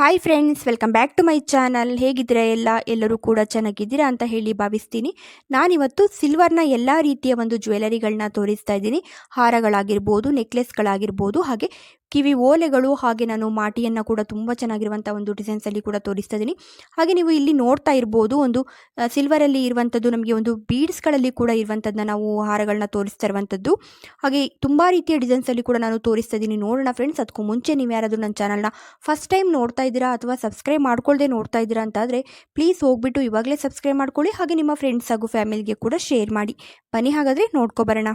Hi friends welcome back to my channel ಹೇಗಿದ್ದೀರಾ ಎಲ್ಲ? ಎಲ್ಲರೂ ಕೂಡ ಚೆನ್ನಾಗಿದ್ದೀರಾ ಅಂತ ಹೇಳಿ ಭಾವಿಸ್ತೀನಿ. ನಾನಿವತ್ತು ಸಿಲ್ವರ್ನ ಎಲ್ಲ ರೀತಿಯ ಒಂದು ಜ್ಯುವೆಲರಿಗಳನ್ನ ತೋರಿಸ್ತಾ ಇದ್ದೀನಿ. ಹಾರಗಳಾಗಿರ್ಬೋದು ನೆಕ್ಲೆಸ್ಗಳಾಗಿರ್ಬೋದು ಹಾಗೆ ಕಿವಿ ಓಲೆಗಳು ಹಾಗೆ ನಾನು ಮಾಟಿಯನ್ನು ಕೂಡ ತುಂಬ ಚೆನ್ನಾಗಿರುವಂಥ ಒಂದು ಡಿಸೈನ್ಸಲ್ಲಿ ಕೂಡ ತೋರಿಸ್ತಾ ಇದ್ದೀನಿ ಹಾಗೆ ನೀವು ಇಲ್ಲಿ ನೋಡ್ತಾ ಇರ್ಬೋದು ಒಂದು ಸಿಲ್ವರಲ್ಲಿ ಇರುವಂಥದ್ದು ನಮಗೆ ಒಂದು ಬೀಡ್ಸ್ಗಳಲ್ಲಿ ಕೂಡ ಇರುವಂಥದ್ದನ್ನ ನಾವು ಹಾರಗಳನ್ನ ತೋರಿಸ್ತಾ ಇರುವಂಥದ್ದು ಹಾಗೆ ತುಂಬ ರೀತಿಯ ಡಿಸೈನ್ಸಲ್ಲಿ ಕೂಡ ನಾನು ತೋರಿಸ್ತಾ ಇದ್ದೀನಿ ನೋಡೋಣ ಫ್ರೆಂಡ್ಸ್ ಅದಕ್ಕೂ ಮುಂಚೆ ನೀವು ಯಾರಾದರೂ ನನ್ನ ಚಾನಲ್ನ ಫಸ್ಟ್ ಟೈಮ್ ನೋಡ್ತಾ ಇದ್ದೀರಾ ಅಥವಾ ಸಬ್ಸ್ಕ್ರೈಬ್ ಮಾಡ್ಕೊಳ್ಳದೆ ನೋಡ್ತಾ ಇದ್ದೀರಾ ಅಂತಾದರೆ ಪ್ಲೀಸ್ ಹೋಗ್ಬಿಟ್ಟು ಇವಾಗಲೇ ಸಬ್ಸ್ಕ್ರೈಬ್ ಮಾಡ್ಕೊಳ್ಳಿ. ಹಾಗೆ ನಿಮ್ಮ ಫ್ರೆಂಡ್ಸ್ ಹಾಗೂ ಫ್ಯಾಮಿಲಿಗೆ ಕೂಡ ಶೇರ್ ಮಾಡಿ. ಬನ್ನಿ ಹಾಗಾದರೆ ನೋಡ್ಕೊಬರೋಣ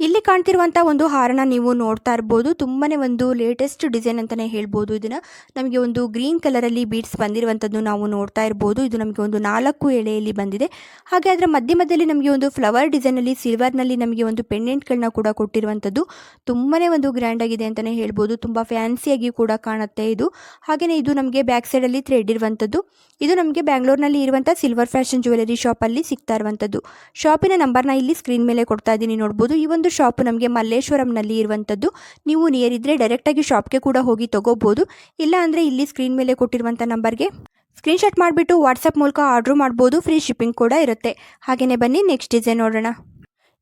ಇಲ್ಲಿ ಕಾಣ್ತಿರುವಂಥ ಒಂದು ಹಾರನ ನೀವು ನೋಡ್ತಾ ಇರ್ಬೋದು. ತುಂಬಾ ಒಂದು ಲೇಟೆಸ್ಟ್ ಡಿಸೈನ್ ಅಂತಲೇ ಹೇಳ್ಬೋದು ಇದನ್ನು. ನಮಗೆ ಒಂದು ಗ್ರೀನ್ ಕಲರಲ್ಲಿ ಬೀಡ್ಸ್ ಬಂದಿರುವಂಥದ್ದು ನಾವು ನೋಡ್ತಾ ಇರ್ಬೋದು. ಇದು ನಮಗೆ ಒಂದು ನಾಲ್ಕು ಎಳೆಯಲ್ಲಿ ಬಂದಿದೆ. ಹಾಗೆ ಅದರ ಮಧ್ಯ ಮಧ್ಯದಲ್ಲಿ ನಮಗೆ ಒಂದು ಫ್ಲವರ್ ಡಿಸೈನಲ್ಲಿ ಸಿಲ್ವರ್ನಲ್ಲಿ ನಮಗೆ ಒಂದು ಪೆಂಡೆಂಟ್ಗಳನ್ನ ಕೂಡ ಕೊಟ್ಟಿರುವಂಥದ್ದು ತುಂಬಾ ಒಂದು ಗ್ರ್ಯಾಂಡ್ ಆಗಿದೆ ಅಂತಲೇ ಹೇಳ್ಬೋದು. ತುಂಬ ಫ್ಯಾನ್ಸಿಯಾಗಿ ಕೂಡ ಕಾಣುತ್ತೆ ಇದು. ಹಾಗೆಯೇ ಇದು ನಮಗೆ ಬ್ಯಾಕ್ ಸೈಡಲ್ಲಿ ಥ್ರೆಡ್ ಇರುವಂಥದ್ದು ಇದು ನಮಗೆ ಬ್ಯಾಂಗ್ಳೂರ್ನಲ್ಲಿ ಇರುವಂಥ ಸಿಲ್ವರ್ ಫ್ಯಾಷನ್ ಜ್ಯುವೆಲರಿ ಶಾಪಲ್ಲಿ ಸಿಗ್ತಾ ಇರುವಂಥದ್ದು ಶಾಪಿನ ನಂಬರ್ನ ಇಲ್ಲಿ ಸ್ಕ್ರೀನ್ ಮೇಲೆ ಕೊಡ್ತಾ ಇದ್ದೀನಿ ನೋಡ್ಬೋದು. ಈ ಒಂದು ಶಾಪ್ ನಮಗೆ ಮಲ್ಲೇಶ್ವರಂನಲ್ಲಿ ಇರುವಂಥದ್ದು ನೀವು ನಿಯರ್ ಇದ್ದರೆ ಡೈರೆಕ್ಟಾಗಿ ಶಾಪ್ಗೆ ಕೂಡ ಹೋಗಿ ತೊಗೋಬೋದು. ಇಲ್ಲ ಅಂದರೆ ಇಲ್ಲಿ ಸ್ಕ್ರೀನ್ ಮೇಲೆ ಕೊಟ್ಟಿರುವಂಥ ನಂಬರ್ಗೆ ಸ್ಕ್ರೀನ್ಶಾಟ್ ಮಾಡಿಬಿಟ್ಟು ವಾಟ್ಸಪ್ ಮೂಲಕ ಆರ್ಡ್ರ್ ಮಾಡ್ಬೋದು. ಫ್ರೀ ಶಿಪ್ಪಿಂಗ್ ಕೂಡ ಇರುತ್ತೆ. ಹಾಗೆಯೇ ಬನ್ನಿ ನೆಕ್ಸ್ಟ್ ಡಿಸೈನ್ ನೋಡೋಣ.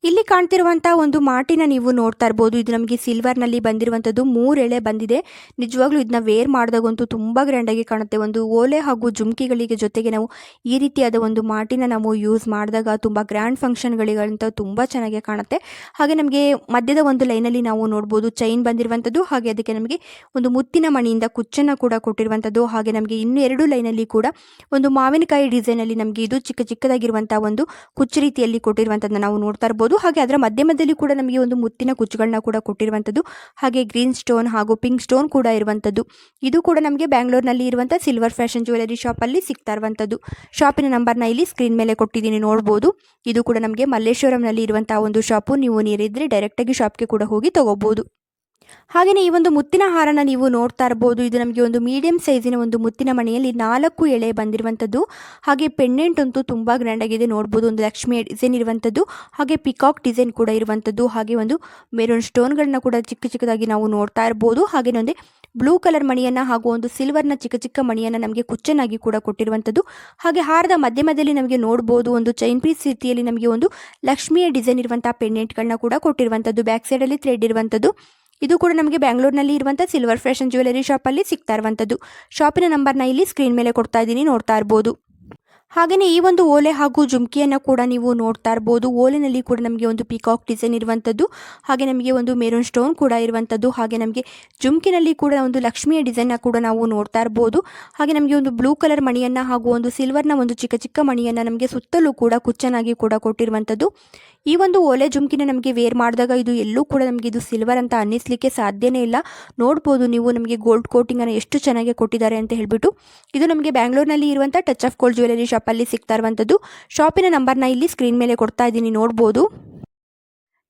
ಇಲ್ಲಿ ಕಾಣ್ತಿರುವಂತಹ ಒಂದು ಮಾಟಿನ ನೀವು ನೋಡ್ತಾ ಇರ್ಬೋದು. ಇದು ನಮಗೆ ಸಿಲ್ವರ್ನಲ್ಲಿ ಬಂದಿರುವಂತದ್ದು ಮೂರು ಎಳೆ ಬಂದಿದೆ. ನಿಜವಾಗ್ಲೂ ಇದನ್ನ ವೇರ್ ಮಾಡಿದಾಗಂತೂ ತುಂಬಾ ಗ್ರ್ಯಾಂಡ್ ಆಗಿ ಕಾಣುತ್ತೆ. ಒಂದು ಓಲೆ ಹಾಗೂ ಜುಮ್ಕಿಗಳಿಗೆ ಜೊತೆಗೆ ನಾವು ಈ ರೀತಿಯಾದ ಒಂದು ಮಾಟಿನ ನಾವು ಯೂಸ್ ಮಾಡಿದಾಗ ತುಂಬಾ ಗ್ರ್ಯಾಂಡ್ ಫಂಕ್ಷನ್ ಗಳಿಗಂತ ತುಂಬಾ ಚೆನ್ನಾಗಿ ಕಾಣುತ್ತೆ. ಹಾಗೆ ನಮಗೆ ಮಧ್ಯದ ಒಂದು ಲೈನ್ ಅಲ್ಲಿ ನಾವು ನೋಡಬಹುದು ಚೈನ್ ಬಂದಿರುವಂತದ್ದು, ಹಾಗೆ ಅದಕ್ಕೆ ನಮಗೆ ಒಂದು ಮುತ್ತಿನ ಮಣಿಯಿಂದ ಕುಚ್ಚನ್ನ ಕೂಡ ಕೊಟ್ಟಿರುವಂತದ್ದು, ಹಾಗೆ ನಮಗೆ ಇನ್ನು ಎರಡು ಲೈನ್ ಅಲ್ಲಿ ಕೂಡ ಒಂದು ಮಾವಿನಕಾಯಿ ಡಿಸೈನ್ ಅಲ್ಲಿ ನಮಗೆ ಇದು ಚಿಕ್ಕ ಚಿಕ್ಕದಾಗಿರುವಂತಹ ಒಂದು ಕುಚ್ಚು ರೀತಿಯಲ್ಲಿ ಕೊಟ್ಟಿರುವಂತದ್ದು ನಾವು ನೋಡ್ತಾ ಇರ್ಬೋದು. ಹಾಗೆ ಅದರ ಮಧ್ಯ ಮಧ್ಯದಲ್ಲಿ ಕೂಡ ನಮಗೆ ಒಂದು ಮುತ್ತಿನ ಕುಚ್ಚುಗಳನ್ನ ಕೂಡ ಕೊಟ್ಟಿರುವಂಥದ್ದು. ಹಾಗೆ ಗ್ರೀನ್ ಸ್ಟೋನ್ ಹಾಗೂ ಪಿಂಕ್ ಸ್ಟೋನ್ ಕೂಡ ಇರುವಂಥದ್ದು. ಇದು ಕೂಡ ನಮಗೆ ಬ್ಯಾಂಗ್ಳೂರ್ನಲ್ಲಿ ಇರುವಂಥ ಸಿಲ್ವರ್ ಫ್ಯಾಷನ್ ಜ್ಯುವೆಲರಿ ಶಾಪಲ್ಲಿ ಸಿಗ್ತಾ ಇರುವಂಥದ್ದು. ಶಾಪಿನ ನಂಬರ್ನ ಇಲ್ಲಿ ಸ್ಕ್ರೀನ್ ಮೇಲೆ ಕೊಟ್ಟಿದ್ದೀನಿ, ನೋಡ್ಬೋದು. ಇದು ಕೂಡ ನಮಗೆ ಮಲ್ಲೇಶ್ವರಂನಲ್ಲಿ ಇರುವಂಥ ಒಂದು ಶಾಪು. ನೀವು ನೀರಿದ್ರೆ ಡೈರೆಕ್ಟಾಗಿ ಶಾಪ್ಗೆ ಕೂಡ ಹೋಗಿ ತಗೋಬೋದು. ಹಾಗೆಯೇ ಈ ಒಂದು ಮುತ್ತಿನ ಹಾರನ ನೀವು ನೋಡ್ತಾ ಇರ್ಬೋದು. ಇದು ನಮಗೆ ಒಂದು ಮೀಡಿಯಂ ಸೈಜಿನ ಒಂದು ಮುತ್ತಿನ ಮಣೆಯಲ್ಲಿ ನಾಲ್ಕು ಎಳೆ ಬಂದಿರುವಂಥದ್ದು. ಹಾಗೆ ಪೆಂಡೆಂಟ್ ಅಂತೂ ತುಂಬ ಗ್ರ್ಯಾಂಡ್ ಆಗಿದೆ ನೋಡ್ಬೋದು. ಒಂದು ಲಕ್ಷ್ಮಿ ಡಿಸೈನ್ ಇರುವಂಥದ್ದು. ಹಾಗೆ ಪಿಕಾಕ್ ಡಿಸೈನ್ ಕೂಡ ಇರುವಂಥದ್ದು. ಹಾಗೆ ಒಂದು ಮೆರೂನ್ ಸ್ಟೋನ್ಗಳನ್ನ ಕೂಡ ಚಿಕ್ಕ ಚಿಕ್ಕದಾಗಿ ನಾವು ನೋಡ್ತಾ ಇರ್ಬೋದು. ಹಾಗೆ ಒಂದು ಬ್ಲೂ ಕಲರ್ ಮಣಿಯನ್ನು ಹಾಗೂ ಒಂದು ಸಿಲ್ವರ್ನ ಚಿಕ್ಕ ಚಿಕ್ಕ ಮಣಿಯನ್ನು ನಮಗೆ ಕುಚ್ಚನಾಗಿ ಕೂಡ ಕೊಟ್ಟಿರುವಂಥದ್ದು. ಹಾಗೆ ಹಾರದ ಮಧ್ಯ ಮಧ್ಯದಲ್ಲಿ ನಮಗೆ ನೋಡ್ಬೋದು ಒಂದು ಚೈನ್ ಪೀಸ್ ರೀತಿಯಲ್ಲಿ ನಮಗೆ ಒಂದು ಲಕ್ಷ್ಮಿಯ ಡಿಸೈನ್ ಇರುವಂಥ ಪೆಂಡೆಂಟ್ಗಳನ್ನ ಕೂಡ ಕೊಟ್ಟಿರುವಂಥದ್ದು. ಬ್ಯಾಕ್ ಸೈಡಲ್ಲಿ ಥ್ರೆಡ್ ಇರುವಂಥದ್ದು. ಇದು ಕೂಡ ನಮಗೆ ಬ್ಯಾಂಗ್ಳೂರ್ನಲ್ಲಿ ಇರುವಂಥ ಸಿಲ್ವರ್ ಫ್ಯಾಷನ್ ಜ್ಯುವೆಲರಿ ಶಾಪಲ್ಲಿ ಸಿಗ್ತಾ ಇರುವಂಥದ್ದು. ಶಾಪಿನ ನಂಬರ್ನ ಇಲ್ಲಿ ಸ್ಕ್ರೀನ್ ಮೇಲೆ ಕೊಡ್ತಾ ಇದ್ದೀನಿ, ನೋಡ್ತಾ ಇರ್ಬೋದು. ಹಾಗೆಯೇ ಈ ಒಂದು ಓಲೆ ಹಾಗೂ ಜುಮ್ಕಿಯನ್ನು ಕೂಡ ನೀವು ನೋಡ್ತಾ ಇರ್ಬೋದು. ಓಲೆನಲ್ಲಿ ಕೂಡ ನಮಗೆ ಒಂದು ಪಿಕಾಕ್ ಡಿಸೈನ್ ಇರುವಂಥದ್ದು, ಹಾಗೆ ನಮಗೆ ಒಂದು ಮೇರೂನ್ ಸ್ಟೋನ್ ಕೂಡ ಇರುವಂಥದ್ದು, ಹಾಗೆ ನಮಗೆ ಜುಮ್ಕಿನಲ್ಲಿ ಕೂಡ ಒಂದು ಲಕ್ಷ್ಮಿಯ ಡಿಸೈನ್ನ ಕೂಡ ನಾವು ನೋಡ್ತಾ ಇರ್ಬೋದು. ಹಾಗೆ ನಮಗೆ ಒಂದು ಬ್ಲೂ ಕಲರ್ ಮಣಿಯನ್ನು ಹಾಗೂ ಒಂದು ಸಿಲ್ವರ್ನ ಒಂದು ಚಿಕ್ಕ ಚಿಕ್ಕ ಮಣಿಯನ್ನು ನಮಗೆ ಸುತ್ತಲೂ ಕೂಡ ಕುಚ್ಚನಾಗಿ ಕೂಡ ಕೊಟ್ಟಿರುವಂಥದ್ದು. ಈ ಒಂದು ಓಲೆ ಜುಮ್ಕಿನ ನಮಗೆ ವೇರ್ ಮಾಡಿದಾಗ ಇದು ಎಲ್ಲೂ ಕೂಡ ನಮಗೆ ಇದು ಸಿಲ್ವರ್ ಅಂತ ಅನ್ನಿಸ್ಲಿಕ್ಕೆ ಸಾಧ್ಯನೇ ಇಲ್ಲ. ನೋಡ್ಬೋದು ನೀವು ನಮಗೆ ಗೋಲ್ಡ್ ಕೋಟಿಂಗನ್ನು ಎಷ್ಟು ಚೆನ್ನಾಗಿ ಕೊಟ್ಟಿದ್ದಾರೆ ಅಂತ ಹೇಳ್ಬಿಟ್ಟು. ಇದು ನಮಗೆ ಬ್ಯಾಂಗ್ಳೂರಿನಲ್ಲಿ ಇರುವಂಥ ಟಚ್ ಆಫ್ ಗೋಲ್ಡ್ ಜ್ಯುವೆಲರಿ ಶಾಪಲ್ಲಿ ಸಿಗ್ತಾ ಇರುವಂಥದ್ದು ಶಾಪಿನ ನಂಬರ್ನ ಇಲ್ಲಿ ಸ್ಕ್ರೀನ್ ಮೇಲೆ ಕೊಡ್ತಾ ಇದ್ದೀನಿ, ನೋಡ್ಬೋದು.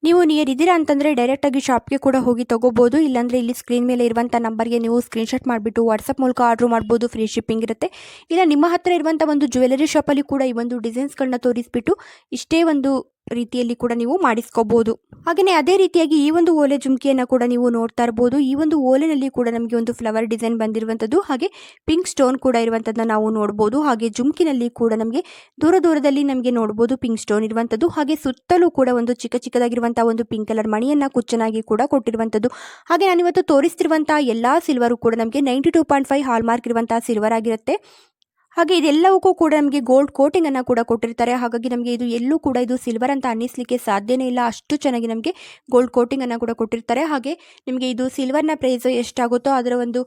ನೀವು ನಿಯರ್ ಇದ್ದೀರಾ ಅಂತಂದರೆ ಡೈರೆಕ್ಟಾಗಿ ಶಾಪ್ಗೆ ಕೂಡ ಹೋಗಿ ತಗೋಬೋದು. ಇಲ್ಲಾಂದರೆ ಇಲ್ಲಿ ಸ್ಕ್ರೀನ್ ಮೇಲೆ ಇರುವಂಥ ನಂಬರ್ಗೆ ನೀವು ಸ್ಕ್ರೀನ್ಶಾಟ್ ಮಾಡಿಬಿಟ್ಟು ವಾಟ್ಸಪ್ ಮೂಲಕ ಆರ್ಡ್ರ್ ಮಾಡ್ಬೋದು ಫ್ರೀ ಶಿಪ್ಪಿಂಗ್ ಇರುತ್ತೆ. ಇಲ್ಲ, ನಿಮ್ಮ ಹತ್ರ ಇರುವಂಥ ಒಂದು ಜ್ಯುವೆಲರಿ ಶಾಪಲ್ಲಿ ಕೂಡ ಈ ಒಂದು ಡಿಸೈನ್ಸ್ಗಳನ್ನ ತೋರಿಸ್ಬಿಟ್ಟು ಇಷ್ಟೇ ಒಂದು ರೀತಿಯಲ್ಲಿ ಕೂಡ ನೀವು ಮಾಡಿಸ್ಕೋಬಹುದು ಹಾಗೆಯೇ ಅದೇ ರೀತಿಯಾಗಿ ಈ ಒಂದು ಓಲೆ ಜುಮ್ಕಿಯನ್ನು ಕೂಡ ನೀವು ನೋಡ್ತಾ ಇರ್ಬೋದು. ಈ ಒಂದು ಓಲೆನಲ್ಲಿ ಕೂಡ ನಮಗೆ ಒಂದು ಫ್ಲವರ್ ಡಿಸೈನ್ ಬಂದಿರುವಂಥದ್ದು ಹಾಗೆ ಪಿಂಕ್ ಸ್ಟೋನ್ ಕೂಡ ಇರುವಂಥದ್ದನ್ನ ನಾವು ನೋಡ್ಬೋದು. ಹಾಗೆ ಜುಮ್ಕಿನಲ್ಲಿ ಕೂಡ ನಮಗೆ ದೂರ ದೂರದಲ್ಲಿ ನಮಗೆ ನೋಡ್ಬೋದು ಪಿಂಕ್ ಸ್ಟೋನ್ ಇರುವಂಥದ್ದು ಹಾಗೆ ಸುತ್ತಲೂ ಕೂಡ ಒಂದು ಚಿಕ್ಕ ಚಿಕ್ಕದಾಗಿರುವಂಥ ಒಂದು ಪಿಂಕ್ ಕಲರ್ ಮಣಿಯನ್ನು ಕುಚ್ಚನಾಗಿ ಕೂಡ ಕೊಟ್ಟಿರುವಂಥದ್ದು ಹಾಗೆ ನಾನಿವತ್ತು ತೋರಿಸ್ತಿರುವಂಥ ಎಲ್ಲ ಸಿಲ್ವರು ಕೂಡ ನಮಗೆ ninety two point five hallmark ಇರುವಂಥ ಸಿಲ್ವರ್ ಆಗಿರುತ್ತೆ. ಹಾಗೆ ಇದೆಲ್ಲವಕ್ಕೂ ಕೂಡ ನಮಗೆ ಗೋಲ್ಡ್ ಕೋಟಿಂಗನ್ನು ಕೂಡ ಕೊಟ್ಟಿರ್ತಾರೆ. ಹಾಗಾಗಿ ನಮಗೆ ಇದು ಎಲ್ಲೂ ಕೂಡ ಇದು ಸಿಲ್ವರ್ ಅಂತ ಅನ್ನಿಸ್ಲಿಕ್ಕೆ ಸಾಧ್ಯನೇ ಇಲ್ಲ. ಅಷ್ಟು ಚೆನ್ನಾಗಿ ನಮಗೆ ಗೋಲ್ಡ್ ಕೋಟಿಂಗನ್ನು ಕೂಡ ಕೊಟ್ಟಿರ್ತಾರೆ. ಹಾಗೆ ನಿಮಗೆ ಇದು ಸಿಲ್ವರ್ನ ಪ್ರೈಸ್ ಎಷ್ಟಾಗುತ್ತೋ ಅದರ ಒಂದು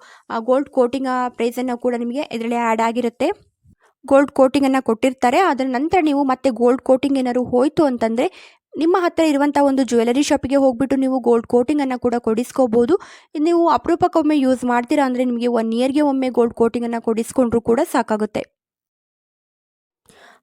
ಗೋಲ್ಡ್ ಕೋಟಿಂಗ್ ಪ್ರೈಸನ್ನು ಕೂಡ ನಿಮಗೆ ಇದರಲ್ಲಿ ಆ್ಯಡ್ ಆಗಿರುತ್ತೆ. ಗೋಲ್ಡ್ ಕೋಟಿಂಗನ್ನು ಕೊಟ್ಟಿರ್ತಾರೆ. ಅದರ ನಂತರ ನೀವು ಮತ್ತೆ ಗೋಲ್ಡ್ ಕೋಟಿಂಗ್ ಏನಾದ್ರು ಹೋಯಿತು ಅಂತಂದರೆ ನಿಮ್ಮ ಹತ್ತಿರ ಇರುವಂಥ ಒಂದು ಜ್ಯುವೆಲರಿ ಶಾಪಿಗೆ ಹೋಗ್ಬಿಟ್ಟು ನೀವು ಗೋಲ್ಡ್ ಕೋಟಿಂಗನ್ನು ಕೂಡ ಕೊಡಿಸ್ಕೋಬೋದು. ನೀವು ಅಪರೂಪಕ್ಕೊಮ್ಮೆ ಯೂಸ್ ಮಾಡ್ತೀರಾ ಅಂದರೆ ನಿಮಗೆ ಒನ್ ಇಯರ್ಗೆ ಒಮ್ಮೆ ಗೋಲ್ಡ್ ಕೋಟಿಂಗನ್ನು ಕೊಡಿಸ್ಕೊಂಡ್ರೂ ಕೂಡ ಸಾಕಾಗುತ್ತೆ.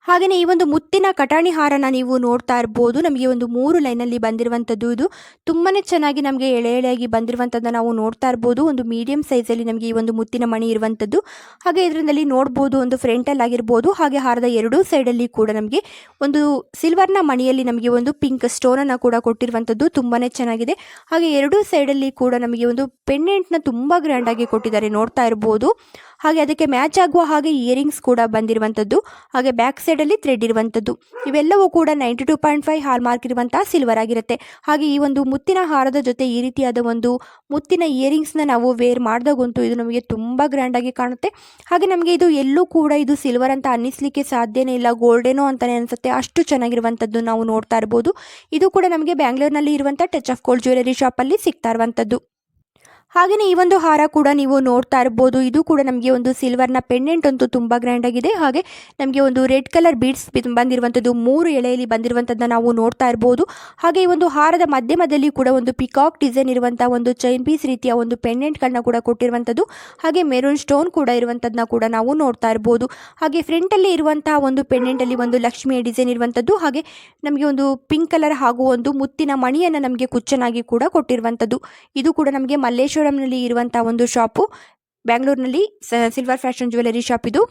ಹಾಗೆಯೇ ಈ ಒಂದು ಮುತ್ತಿನ ಕಟಾಣಿ ಹಾರನ ನೀವು ನೋಡ್ತಾ ಇರ್ಬೋದು. ನಮಗೆ ಒಂದು ಮೂರು ಲೈನಲ್ಲಿ ಬಂದಿರುವಂಥದ್ದು ಇದು. ತುಂಬಾ ಚೆನ್ನಾಗಿ ನಮಗೆ ಎಳೆ ಎಳೆಯಾಗಿ ಬಂದಿರುವಂತದ್ದು ನಾವು ನೋಡ್ತಾ ಇರ್ಬೋದು. ಒಂದು ಮೀಡಿಯಂ ಸೈಜಲ್ಲಿ ನಮಗೆ ಈ ಒಂದು ಮುತ್ತಿನ ಮಣಿ ಇರುವಂಥದ್ದು. ಹಾಗೆ ಇದರಲ್ಲಿ ನೋಡ್ಬೋದು, ಒಂದು ಫ್ರಂಟಲ್ಲಿ ಆಗಿರ್ಬೋದು. ಹಾಗೆ ಹಾರದ ಎರಡೂ ಸೈಡಲ್ಲಿ ಕೂಡ ನಮಗೆ ಒಂದು ಸಿಲ್ವರ್ನ ಮಣಿಯಲ್ಲಿ ನಮಗೆ ಒಂದು ಪಿಂಕ್ ಸ್ಟೋನನ್ನು ಕೂಡ ಕೊಟ್ಟಿರುವಂಥದ್ದು. ತುಂಬಾ ಚೆನ್ನಾಗಿದೆ. ಹಾಗೆ ಎರಡೂ ಸೈಡಲ್ಲಿ ಕೂಡ ನಮಗೆ ಒಂದು ಪೆಂಡೆಂಟ್ನ ತುಂಬ ಗ್ರ್ಯಾಂಡಾಗಿ ಕೊಟ್ಟಿದ್ದಾರೆ ನೋಡ್ತಾ ಇರ್ಬೋದು. ಹಾಗೆ ಅದಕ್ಕೆ ಮ್ಯಾಚ್ ಆಗುವ ಹಾಗೆ ಇಯರಿಂಗ್ಸ್ ಕೂಡ ಬಂದಿರುವಂಥದ್ದು. ಹಾಗೆ ಬ್ಯಾಕ್ ಸೈಡಲ್ಲಿ ಥ್ರೆಡ್ ಇರುವಂಥದ್ದು. ಇವೆಲ್ಲವೂ ಕೂಡ ninety two point five hallmark ಇರುವಂತಹ ಸಿಲ್ವರ್ ಆಗಿರುತ್ತೆ. ಹಾಗೆ ಈ ಒಂದು ಮುತ್ತಿನ ಹಾರದ ಜೊತೆ ಈ ರೀತಿಯಾದ ಒಂದು ಮುತ್ತಿನ ಇಯರಿಂಗ್ಸ್ನ ನಾವು ವೇರ್ ಮಾಡಿದಾಗಂತೂ ಇದು ನಮಗೆ ತುಂಬ ಗ್ರ್ಯಾಂಡಾಗಿ ಕಾಣುತ್ತೆ. ಹಾಗೆ ನಮಗೆ ಇದು ಎಲ್ಲೂ ಕೂಡ ಇದು ಸಿಲ್ವರ್ ಅಂತ ಅನ್ನಿಸ್ಲಿಕ್ಕೆ ಸಾಧ್ಯನೇ ಇಲ್ಲ. ಗೋಲ್ಡೇನೋ ಅಂತಲೇ ಅನಿಸುತ್ತೆ. ಅಷ್ಟು ಚೆನ್ನಾಗಿರುವಂಥದ್ದು ನಾವು ನೋಡ್ತಾ ಇರ್ಬೋದು. ಇದು ಕೂಡ ನಮಗೆ ಬ್ಯಾಂಗ್ಳೂರ್ನಲ್ಲಿ ಇರುವಂಥ ಟಚ್ ಆಫ್ ಗೋಲ್ಡ್ ಜ್ಯುವೆಲರಿ ಶಾಪಲ್ಲಿ ಸಿಗ್ತಾ ಇರುವಂಥದ್ದು. ಹಾಗೆಯೇ ಈ ಒಂದು ಹಾರ ಕೂಡ ನೀವು ನೋಡ್ತಾ ಇರ್ಬೋದು. ಇದು ಕೂಡ ನಮಗೆ ಒಂದು ಸಿಲ್ವರ್ನ ಪೆಂಡೆಂಟ್ ಅಂತೂ ತುಂಬ ಗ್ರ್ಯಾಂಡ್ ಆಗಿದೆ. ಹಾಗೆ ನಮಗೆ ಒಂದು ರೆಡ್ ಕಲರ್ ಬೀಡ್ಸ್ ಬಂದಿರುವಂಥದ್ದು ಮೂರು ಎಳೆಯಲ್ಲಿ ಬಂದಿರುವಂಥದ್ದನ್ನ ನಾವು ನೋಡ್ತಾ ಇರ್ಬೋದು. ಹಾಗೆ ಈ ಒಂದು ಹಾರದ ಮಧ್ಯಮದಲ್ಲಿ ಕೂಡ ಒಂದು ಪಿಕಾಕ್ ಡಿಸೈನ್ ಇರುವಂಥ ಒಂದು ಚೈನ್ ಪೀಸ್ ರೀತಿಯ ಒಂದು ಪೆಂಡೆಂಟ್ಗಳನ್ನ ಕೂಡ ಕೊಟ್ಟಿರುವಂಥದ್ದು ಹಾಗೆ ಮೆರೂನ್ ಸ್ಟೋನ್ ಕೂಡ ಇರುವಂಥದ್ದನ್ನ ಕೂಡ ನಾವು ನೋಡ್ತಾ ಇರ್ಬೋದು. ಹಾಗೆ ಫ್ರಂಟಲ್ಲಿ ಇರುವಂತಹ ಒಂದು ಪೆಂಡೆಂಟಲ್ಲಿ ಒಂದು ಲಕ್ಷ್ಮಿಯ ಡಿಸೈನ್ ಇರುವಂಥದ್ದು ಹಾಗೆ ನಮಗೆ ಒಂದು ಪಿಂಕ್ ಕಲರ್ ಹಾಗೂ ಒಂದು ಮುತ್ತಿನ ಮಣಿಯನ್ನು ನಮಗೆ ಕುಚ್ಚನಾಗಿ ಕೂಡ ಕೊಟ್ಟಿರುವಂಥದ್ದು ಇದು ಕೂಡ ನಮಗೆ ಮಲ್ಲೇಶ್ವರಂನಲ್ಲಿ ಇರುವಂಥ ಒಂದು ಶಾಪು. ಬ್ಯಾಂಗ್ಳೂರಿನಲ್ಲಿ ಸಿಲ್ವರ್ ಫ್ಯಾಷನ್ ಜ್ಯುವೆಲರಿ ಶಾಪ್ ಇದು.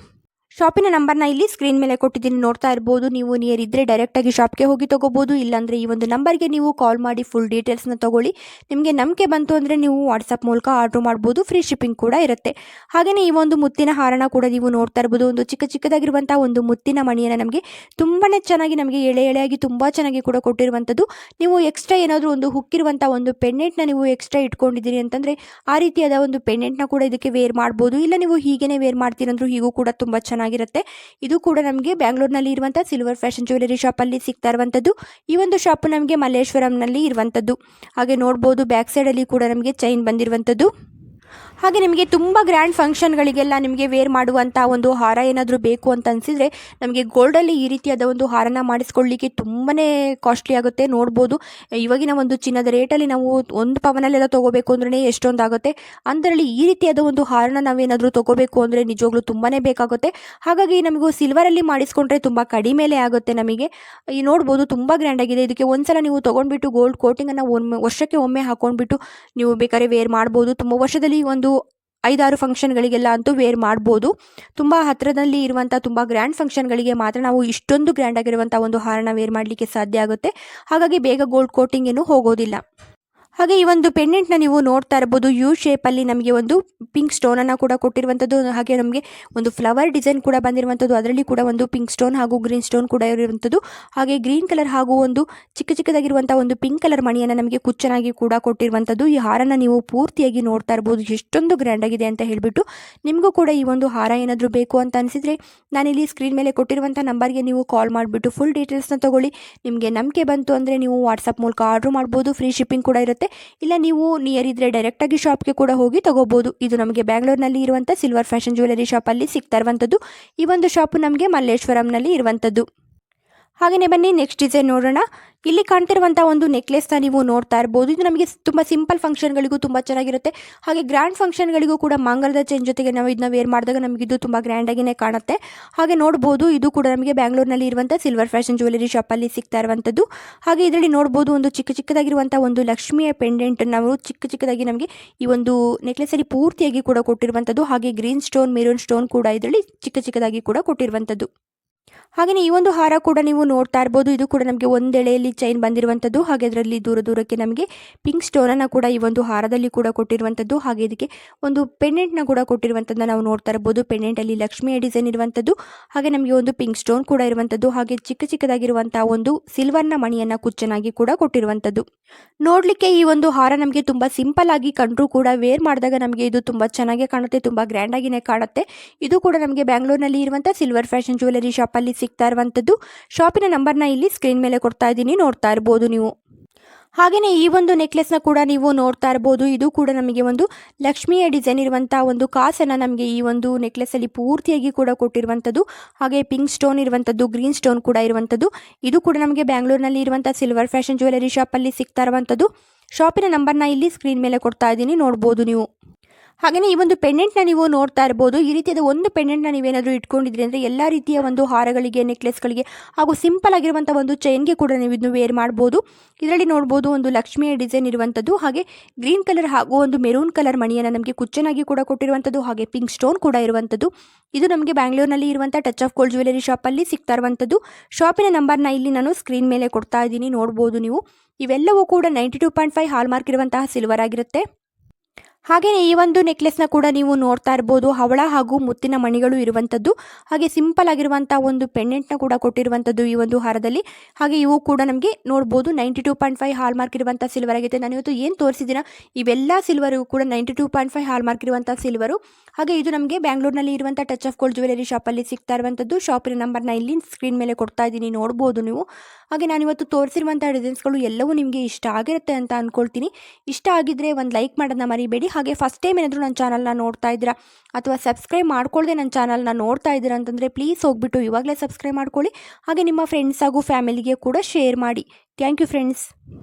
ಶಾಪಿನ ನಂಬರ್ನ ಇಲ್ಲಿ ಸ್ಕ್ರೀನ್ ಮೇಲೆ ಕೊಟ್ಟಿದ್ದೀನಿ. ನೋಡ್ತಾ ಇರ್ಬೋದು. ನೀವು ನಿಯರ್ ಇದ್ದರೆ ಡೈರೆಕ್ಟಾಗಿ ಶಾಪ್ಗೆ ಹೋಗಿ ತೊಗೋಬೋದು. ಇಲ್ಲಾಂದರೆ ಈ ಒಂದು ನಂಬರ್ಗೆ ನೀವು ಕಾಲ್ ಮಾಡಿ ಫುಲ್ ಡೀಟೇಲ್ಸ್ನ ತೊಗೊಳ್ಳಿ. ನಿಮಗೆ ನಂಬಿಕೆ ಬಂತು ಅಂದರೆ ನೀವು ವಾಟ್ಸಪ್ ಮೂಲಕ ಆರ್ಡ್ರ್ ಮಾಡ್ಬೋದು. ಫ್ರೀ ಶಿಪ್ಪಿಂಗ್ ಕೂಡ ಇರುತ್ತೆ. ಹಾಗೆಯೇ ಈ ಒಂದು ಮುತ್ತಿನ ಹಾರನ ಕೂಡ ನೀವು ನೋಡ್ತಾ ಇರ್ಬೋದು. ಒಂದು ಚಿಕ್ಕ ಚಿಕ್ಕದಾಗಿರುವಂಥ ಒಂದು ಮುತ್ತಿನ ಮಣಿಯನ್ನು ನಮಗೆ ತುಂಬಾ ಚೆನ್ನಾಗಿ ನಮಗೆ ಎಳೆ ಎಳೆಯಾಗಿ ತುಂಬ ಚೆನ್ನಾಗಿ ಕೂಡ ಕೊಟ್ಟಿರುವಂಥದ್ದು ನೀವು ಎಕ್ಸ್ಟ್ರಾ ಏನಾದರೂ ಒಂದು ಹುಕ್ಕಿರುವಂಥ ಒಂದು ಪೆಂಡೆಂಟ್ನ ನೀವು ಎಕ್ಸ್ಟ್ರಾ ಇಟ್ಕೊಂಡಿದ್ದೀರಿ ಅಂತಂದರೆ ಆ ರೀತಿಯಾದ ಒಂದು ಪೆಂಡೆಂಟ್ನ ಕೂಡ ಇದಕ್ಕೆ ವೇರ್ ಮಾಡ್ಬೋದು. ಇಲ್ಲ ನೀವು ಹೀಗೇ ವೇರ್ ಮಾಡ್ತೀರಂದ್ರೂ ಹೀಗೂ ಕೂಡ ತುಂಬ ಚೆನ್ನಾಗಿರುತ್ತೆ. ಇದು ಕೂಡ ನಮಗೆ ಬ್ಯಾಂಗ್ಳೂರ್ನಲ್ಲಿ ಇರುವಂಥ ಸಿಲ್ವರ್ ಫ್ಯಾಷನ್ ಜ್ಯುವೆಲರಿ ಶಾಪಲ್ಲಿ ಸಿಗ್ತಾ ಇರುವಂಥದ್ದು. ಈ ಒಂದು ಶಾಪ್ ನಮಗೆ ಮಲ್ಲೇಶ್ವರಂನಲ್ಲಿ ಇರುವಂಥದ್ದು. ಹಾಗೆ ನೋಡ್ಬೋದು ಬ್ಯಾಕ್ ಸೈಡಲ್ಲಿ ಕೂಡ ನಮಗೆ ಚೈನ್ ಬಂದಿರುವಂಥದ್ದು. ಹಾಗೆ ನಿಮಗೆ ತುಂಬ ಗ್ರ್ಯಾಂಡ್ ಫಂಕ್ಷನ್ಗಳಿಗೆಲ್ಲ ನಿಮಗೆ ವೇರ್ ಮಾಡುವಂಥ ಒಂದು ಹಾರ ಏನಾದರೂ ಬೇಕು ಅಂತ ಅನಿಸಿದರೆ ನಮಗೆ ಗೋಲ್ಡಲ್ಲಿ ಈ ರೀತಿಯಾದ ಒಂದು ಹಾರನ ಮಾಡಿಸ್ಕೊಳ್ಳಿಕ್ಕೆ ತುಂಬಾ ಕಾಸ್ಟ್ಲಿ ಆಗುತ್ತೆ. ನೋಡ್ಬೋದು. ಇವಾಗಿನ ಒಂದು ಚಿನ್ನದ ರೇಟಲ್ಲಿ ನಾವು ಒಂದು ಪವನಲ್ಲೆಲ್ಲ ತೊಗೋಬೇಕು ಅಂದ್ರೆ ಎಷ್ಟೊಂದು ಆಗುತ್ತೆ ಅದರಲ್ಲಿ ಈ ರೀತಿಯಾದ ಒಂದು ಹಾರನ ನಾವೇನಾದರೂ ತೊಗೋಬೇಕು ಅಂದರೆ ನಿಜವಾಗ್ಲೂ ತುಂಬಾ ಬೇಕಾಗುತ್ತೆ. ಹಾಗಾಗಿ ನಮಗೂ ಸಿಲ್ವರಲ್ಲಿ ಮಾಡಿಸ್ಕೊಂಡ್ರೆ ತುಂಬ ಕಡಿಮೆಲೇ ಆಗುತ್ತೆ ನಮಗೆ. ಈ ನೋಡ್ಬೋದು ತುಂಬ ಗ್ರ್ಯಾಂಡ್ ಆಗಿದೆ. ಇದಕ್ಕೆ ಒಂದ್ಸಲ ನೀವು ತೊಗೊಂಡ್ಬಿಟ್ಟು ಗೋಲ್ಡ್ ಕೋಟಿಂಗನ್ನು ಒಮ್ಮೆ ವರ್ಷಕ್ಕೆ ಒಮ್ಮೆ ಹಾಕೊಂಡ್ಬಿಟ್ಟು ನೀವು ಬೇಕಾದ್ರೆ ವೇರ್ ಮಾಡ್ಬೋದು. ತುಂಬ ವರ್ಷದಲ್ಲಿ ಒಂದು ಐದಾರು ಫಂಕ್ಷನ್ಗಳಿಗೆಲ್ಲ ಅಂತೂ ವೇರ್ ಮಾಡ್ಬೋದು. ತುಂಬ ಹತ್ತಿರದಲ್ಲಿ ಇರುವಂಥ ತುಂಬ ಗ್ರ್ಯಾಂಡ್ ಫಂಕ್ಷನ್ಗಳಿಗೆ ಮಾತ್ರ ನಾವು ಇಷ್ಟೊಂದು ಗ್ರ್ಯಾಂಡ್ ಆಗಿರುವಂಥ ಒಂದು ಹಾರನ ವೇರ್ ಮಾಡಲಿಕ್ಕೆ ಸಾಧ್ಯ ಆಗುತ್ತೆ. ಹಾಗಾಗಿ ಬೇಗ ಗೋಲ್ಡ್ ಕೋಟಿಂಗ್ ಏನು ಹೋಗೋದಿಲ್ಲ. ಹಾಗೆ ಈ ಒಂದು ಪೆಂಡೆಂಟ್ನ ನೀವು ನೋಡ್ತಾ ಇರ್ಬೋದು ಯು ಶೇಪಲ್ಲಿ ನಮಗೆ ಒಂದು ಪಿಂಕ್ ಸ್ಟೋನನ್ನು ಕೂಡ ಕೊಟ್ಟಿರುವಂಥದ್ದು ಹಾಗೆ ನಮಗೆ ಒಂದು ಫ್ಲವರ್ ಡಿಸೈನ್ ಕೂಡ ಬಂದಿರುವಂಥದ್ದು ಅದರಲ್ಲಿ ಕೂಡ ಒಂದು ಪಿಂಕ್ ಸ್ಟೋನ್ ಹಾಗೂ ಗ್ರೀನ್ ಸ್ಟೋನ್ ಕೂಡ ಇರುವಂಥದ್ದು ಹಾಗೆ ಗ್ರೀನ್ ಕಲರ್ ಹಾಗೂ ಒಂದು ಚಿಕ್ಕ ಚಿಕ್ಕದಾಗಿರುವಂಥ ಒಂದು ಪಿಂಕ್ ಕಲರ್ ಮಣಿಯನ್ನು ನಮಗೆ ಕುಚ್ಚನಾಗಿ ಕೂಡ ಕೊಟ್ಟಿರುವಂಥದ್ದು ಈ ಹಾರನ ನೀವು ಪೂರ್ತಿಯಾಗಿ ನೋಡ್ತಾ ಇರ್ಬೋದು ಎಷ್ಟೊಂದು ಗ್ರ್ಯಾಂಡ್ ಆಗಿದೆ ಅಂತ ಹೇಳಿಬಿಟ್ಟು ನಿಮಗೂ ಕೂಡ ಈ ಒಂದು ಹಾರ ಏನಾದರೂ ಬೇಕು ಅಂತ ಅನಿಸಿದರೆ ನಾನಿಲ್ಲಿ ಸ್ಕ್ರೀನ್ ಮೇಲೆ ಕೊಟ್ಟಿರುವಂಥ ನಂಬರ್ಗೆ ನೀವು ಕಾಲ್ ಮಾಡಿಬಿಟ್ಟು ಫುಲ್ ಡೀಟೇಲ್ಸ್ನ ತೊಗೊಳ್ಳಿ. ನಿಮಗೆ ನಂಬಿಕೆ ಬಂತು ಅಂದರೆ ನೀವು ವಾಟ್ಸಪ್ ಮೂಲಕ ಆರ್ಡ್ರ್ ಮಾಡ್ಬೋದು. ಫ್ರೀ ಶಿಪ್ಪಿಂಗ್ ಕೂಡ ಇರುತ್ತೆ. ಇಲ್ಲ ನೀವು ನಿಯರ್ ಇದ್ದರೆ ಡೈರೆಕ್ಟಾಗಿ ಶಾಪ್ಗೆ ಕೂಡ ಹೋಗಿ ತಗೋಬೋದು. ಇದು ನಮಗೆ ಬ್ಯಾಂಗ್ಳೂರ್ನಲ್ಲಿ ಇರುವಂಥ ಸಿಲ್ವರ್ ಫ್ಯಾಷನ್ ಜ್ಯುವೆಲರಿ ಶಾಪಲ್ಲಿ ಸಿಗ್ತಾ ಇರುವಂಥದ್ದು. ಈ ಒಂದು ಶಾಪು ನಮಗೆ ಮಲ್ಲೇಶ್ವರಂನಲ್ಲಿ ಇರುವಂಥದ್ದು. ಹಾಗೆಯೇ ಬನ್ನಿ ನೆಕ್ಸ್ಟ್ ಡಿಸೈನ್ ನೋಡೋಣ. ಇಲ್ಲಿ ಕಾಣ್ತಿರುವಂಥ ಒಂದು ನೆಕ್ಲೆಸ್ನ ನೀವು ನೋಡ್ತಾ ಇರ್ಬೋದು. ಇದು ನಮಗೆ ತುಂಬ ಸಿಂಪಲ್ ಫಂಕ್ಷನ್ಗಳಿಗೂ ತುಂಬ ಚೆನ್ನಾಗಿರುತ್ತೆ. ಹಾಗೆ ಗ್ರ್ಯಾಂಡ್ ಫಂಕ್ಷನ್ಗಳಿಗೂ ಕೂಡ ಮಂಗಲದ ಚೈನ್ ಜೊತೆಗೆ ನಾವು ಇದನ್ನ ವೇರ್ ಮಾಡಿದಾಗ ನಮಗೆ ಇದು ತುಂಬ ಗ್ರ್ಯಾಂಡಾಗಿಯೇ ಕಾಣುತ್ತೆ. ಹಾಗೆ ನೋಡ್ಬೋದು, ಇದು ಕೂಡ ನಮಗೆ ಬ್ಯಾಂಗ್ಳೂರ್ನಲ್ಲಿ ಇರುವಂಥ ಸಿಲ್ವರ್ ಫ್ಯಾಷನ್ ಜ್ಯುವೆಲರಿ ಶಾಪಲ್ಲಿ ಸಿಗ್ತಾ ಇರುವಂಥದ್ದು ಹಾಗೆ ಇದರಲ್ಲಿ ನೋಡ್ಬೋದು ಒಂದು ಚಿಕ್ಕ ಚಿಕ್ಕದಾಗಿರುವಂಥ ಒಂದು ಲಕ್ಷ್ಮಿಯ ಪೆಂಡೆಂಟ್ ನಾವು ಚಿಕ್ಕ ಚಿಕ್ಕದಾಗಿ ನಮಗೆ ಈ ಒಂದು ನೆಕ್ಲೆಸಲ್ಲಿ ಪೂರ್ತಿಯಾಗಿ ಕೂಡ ಕೊಟ್ಟಿರುವಂಥದ್ದು ಹಾಗೆ ಗ್ರೀನ್ ಸ್ಟೋನ್ ಮೆರೂನ್ ಸ್ಟೋನ್ ಕೂಡ ಇದರಲ್ಲಿ ಚಿಕ್ಕ ಚಿಕ್ಕದಾಗಿ ಕೂಡ ಕೊಟ್ಟಿರುವಂಥದ್ದು ಹಾಗೆಯೇ ಈ ಒಂದು ಹಾರ ಕೂಡ ನೀವು ನೋಡ್ತಾ ಇರ್ಬೋದು. ಇದು ಕೂಡ ನಮಗೆ ಒಂದೆಳೆಯಲ್ಲಿ ಚೈನ್ ಬಂದಿರುವಂಥದ್ದು ಹಾಗೆ ಅದರಲ್ಲಿ ದೂರ ದೂರಕ್ಕೆ ನಮಗೆ ಪಿಂಕ್ ಸ್ಟೋನನ್ನು ಕೂಡ ಈ ಒಂದು ಹಾರದಲ್ಲಿ ಕೂಡ ಕೊಟ್ಟಿರುವಂಥದ್ದು ಹಾಗೆ ಇದಕ್ಕೆ ಒಂದು ಪೆಂಡೆಂಟ್ನ ಕೂಡ ಕೊಟ್ಟಿರುವಂಥದ್ದನ್ನ ನಾವು ನೋಡ್ತಾ ಇರ್ಬೋದು. ಪೆಂಡೆಂಟಲ್ಲಿ ಲಕ್ಷ್ಮಿಯ ಡಿಸೈನ್ ಇರುವಂಥದ್ದು ಹಾಗೆ ನಮಗೆ ಒಂದು ಪಿಂಕ್ ಸ್ಟೋನ್ ಕೂಡ ಇರುವಂಥದ್ದು ಹಾಗೆ ಚಿಕ್ಕ ಚಿಕ್ಕದಾಗಿರುವಂಥ ಒಂದು ಸಿಲ್ವರ್ನ ಮಣಿಯನ್ನು ಕುಚ್ಚನಾಗಿ ಕೂಡ ಕೊಟ್ಟಿರುವಂಥದ್ದು ನೋಡಲಿಕ್ಕೆ ಈ ಒಂದು ಹಾರ ನಮಗೆ ತುಂಬ ಸಿಂಪಲ್ ಆಗಿ ಕಂಡ್ರೂ ಕೂಡ ವೇರ್ ಮಾಡಿದಾಗ ನಮಗೆ ಇದು ತುಂಬ ಚೆನ್ನಾಗಿ ಕಾಣುತ್ತೆ, ತುಂಬ ಆಗಿನೇ ಕಾಣುತ್ತೆ. ಇದು ಕೂಡ ನಮಗೆ ಬ್ಯಾಂಗ್ಳೂರ್ನಲ್ಲಿ ಇರುವಂಥ ಸಿಲ್ವರ್ ಫ್ಯಾಷನ್ ಜ್ಯುವೆಲರಿ ಶಾಪಲ್ಲಿ ಸಿಗ್ತಾ ಇರುವಂಥದ್ದು ಶಾಪಿನ ನಂಬರ್ನ ಇಲ್ಲಿ ಸ್ಕ್ರೀನ್ ಮೇಲೆ ಕೊಡ್ತಾ ಇದ್ದೀನಿ, ನೋಡ್ತಾ ಇರ್ಬೋದು ನೀವು. ಹಾಗೆಯೇ ಈ ಒಂದು ನೆಕ್ಲೆಸ್ನ ಕೂಡ ನೀವು ನೋಡ್ತಾ ಇರ್ಬೋದು. ಇದು ಕೂಡ ನಮಗೆ ಒಂದು ಲಕ್ಷ್ಮಿಯ ಡಿಸೈನ್ ಇರುವಂಥ ಒಂದು ಕಾಸನ್ನು ನಮಗೆ ಈ ಒಂದು ನೆಕ್ಲೆಸ್ಸಲ್ಲಿ ಪೂರ್ತಿಯಾಗಿ ಕೂಡ ಕೊಟ್ಟಿರುವಂಥದ್ದು. ಹಾಗೆ ಪಿಂಕ್ ಸ್ಟೋನ್ ಇರುವಂಥದ್ದು, ಗ್ರೀನ್ ಸ್ಟೋನ್ ಕೂಡ ಇರುವಂಥದ್ದು. ಇದು ಕೂಡ ನಮಗೆ ಬ್ಯಾಂಗ್ಳೂರಿನಲ್ಲಿ ಇರುವಂಥ ಸಿಲ್ವರ್ ಫ್ಯಾಷನ್ ಜ್ಯುವೆಲರಿ ಶಾಪಲ್ಲಿ ಸಿಗ್ತಾ ಇರುವಂಥದ್ದು. ಶಾಪಿನ ನಂಬರ್ನ ಇಲ್ಲಿ ಸ್ಕ್ರೀನ್ ಮೇಲೆ ಕೊಡ್ತಾ ಇದ್ದೀನಿ, ನೋಡ್ಬೋದು ನೀವು. ಹಾಗೆಯೇ ಈ ಒಂದು ಪೆಂಡೆಂಟ್ನ ನೀವು ನೋಡ್ತಾ ಇರ್ಬೋದು. ಈ ರೀತಿಯಾದ ಒಂದು ಪೆಂಡೆಂಟ್ನ ನೀವೇನಾದರೂ ಇಟ್ಕೊಂಡಿದ್ರಿ ಅಂದರೆ ಎಲ್ಲ ರೀತಿಯ ಒಂದು ಹಾರಗಳಿಗೆ, ನೆಕ್ಲೆಸ್ಗಳಿಗೆ ಹಾಗೂ ಸಿಂಪಲ್ ಆಗಿರುವಂಥ ಒಂದು ಚೈನ್ಗೆ ಕೂಡ ನೀವು ಇದನ್ನು ವೇರ್ ಮಾಡ್ಬೋದು. ಇದರಲ್ಲಿ ನೋಡ್ಬೋದು ಒಂದು ಲಕ್ಷ್ಮಿಯ ಡಿಸೈನ್ ಇರುವಂಥದ್ದು ಹಾಗೆ ಗ್ರೀನ್ ಕಲರ್ ಹಾಗೂ ಒಂದು ಮೆರೂನ್ ಕಲರ್ ಮಣಿಯನ್ನು ನಮಗೆ ಕುಚ್ಚನಾಗಿ ಕೂಡ ಕೊಟ್ಟಿರುವಂಥದ್ದು ಹಾಗೆ ಪಿಂಕ್ ಸ್ಟೋನ್ ಕೂಡ ಇರುವಂಥದ್ದು ಇದು ನಮಗೆ ಬ್ಯಾಂಗ್ಳೂರ್ನಲ್ಲಿ ಇರುವಂಥ ಟಚ್ ಆಫ್ ಗೋಲ್ಡ್ ಜ್ಯುವೆಲರಿ ಶಾಪಲ್ಲಿ ಸಿಗ್ತಾ ಇರುವಂಥದ್ದು ಶಾಪಿನ ನಂಬರ್ನ ಇಲ್ಲಿ ನಾನು ಸ್ಕ್ರೀನ್ ಮೇಲೆ ಕೊಡ್ತಾ ಇದ್ದೀನಿ, ನೋಡ್ಬೋದು ನೀವು. ಇವೆಲ್ಲವೂ ಕೂಡ ninety two point five hallmark ಇರುವಂತಹ ಸಿಲ್ವರ್ ಆಗಿರುತ್ತೆ. ಹಾಗೆಯೇ ಈ ಒಂದು ನೆಕ್ಲೆಸ್ನ ಕೂಡ ನೀವು ನೋಡ್ತಾ ಇರ್ಬೋದು. ಹವಳ ಹಾಗೂ ಮುತ್ತಿನ ಮಣಿಗಳು ಇರುವಂಥದ್ದು ಹಾಗೆ ಸಿಂಪಲ್ ಆಗಿರುವಂಥ ಒಂದು ಪೆಂಡೆಂಟ್ನ ಕೂಡ ಕೊಟ್ಟಿರುವಂಥದ್ದು ಈ ಒಂದು ಹಾರದಲ್ಲಿ. ಹಾಗೆ ಇವು ಕೂಡ ನಮಗೆ ನೋಡ್ಬೋದು. Ninety two point five hallmark ಇರುವಂಥ ಸಿಲ್ವರ್ ಆಗಿದೆ ನಾನು ಇವತ್ತು ಏನು ತೋರಿಸಿದೀನ ಇವೆಲ್ಲ ಸಿಲ್ವರು ಕೂಡ ninety two point five hallmark ಇರುವಂಥ ಸಿಲ್ವರು ಹಾಗೆ ಇದು ನಮಗೆ ಬ್ಯಾಂಗ್ಳೂರ್ನಲ್ಲಿ ಇರುವಂಥ ಟಚ್ ಆಫ್ ಗೋಲ್ಡ್ ಜ್ಯುವೆಲರಿ ಶಾಪಲ್ಲಿ ಸಿಗ್ತಾ ಇರುವಂಥದ್ದು ಶಾಪಿನ ನಂಬರ್ನ ಇಲ್ಲಿ ಸ್ಕ್ರೀನ್ ಮೇಲೆ ಕೊಡ್ತಾ ಇದ್ದೀನಿ. ನೋಡ್ಬೋದು ನೀವು. ಹಾಗೆ ನಾನಿವತ್ತು ತೋರಿಸಿರುವಂಥ ಡಿಸೈನ್ಸ್ಗಳು ಎಲ್ಲವೂ ನಿಮಗೆ ಇಷ್ಟ ಆಗಿರುತ್ತೆ ಅಂತ ಅಂದ್ಕೊಳ್ತೀನಿ ಇಷ್ಟ ಆಗಿದ್ದರೆ ಒಂದು ಲೈಕ್ ಮಾಡೋದನ್ನ ಮರಿಬೇಡಿ. ಹಾಗೆ ಫಸ್ಟ್ ಟೈಮ್ ಏನಾದರೂ ನನ್ನ ಚಾನಲ್ನ ನೋಡ್ತಾ ಇದ್ದೀರಾ ಅಥವಾ ಸಬ್ಸ್ಕ್ರೈಬ್ ಮಾಡ್ಕೊಳ್ಳದೆ ನನ್ನ ಚಾನಲ್ನ ನೋಡ್ತಾ ಇದ್ದೀರಾ ಅಂತಂದರೆ ಪ್ಲೀಸ್ ಹೋಗ್ಬಿಟ್ಟು ಇವಾಗಲೇ ಸಬ್ಸ್ಕ್ರೈಬ್ ಮಾಡ್ಕೊಳ್ಳಿ. ಹಾಗೆ ನಿಮ್ಮ ಫ್ರೆಂಡ್ಸ್ ಹಾಗೂ ಫ್ಯಾಮಿಲಿಗೆ ಕೂಡ ಶೇರ್ ಮಾಡಿ. Thank you friends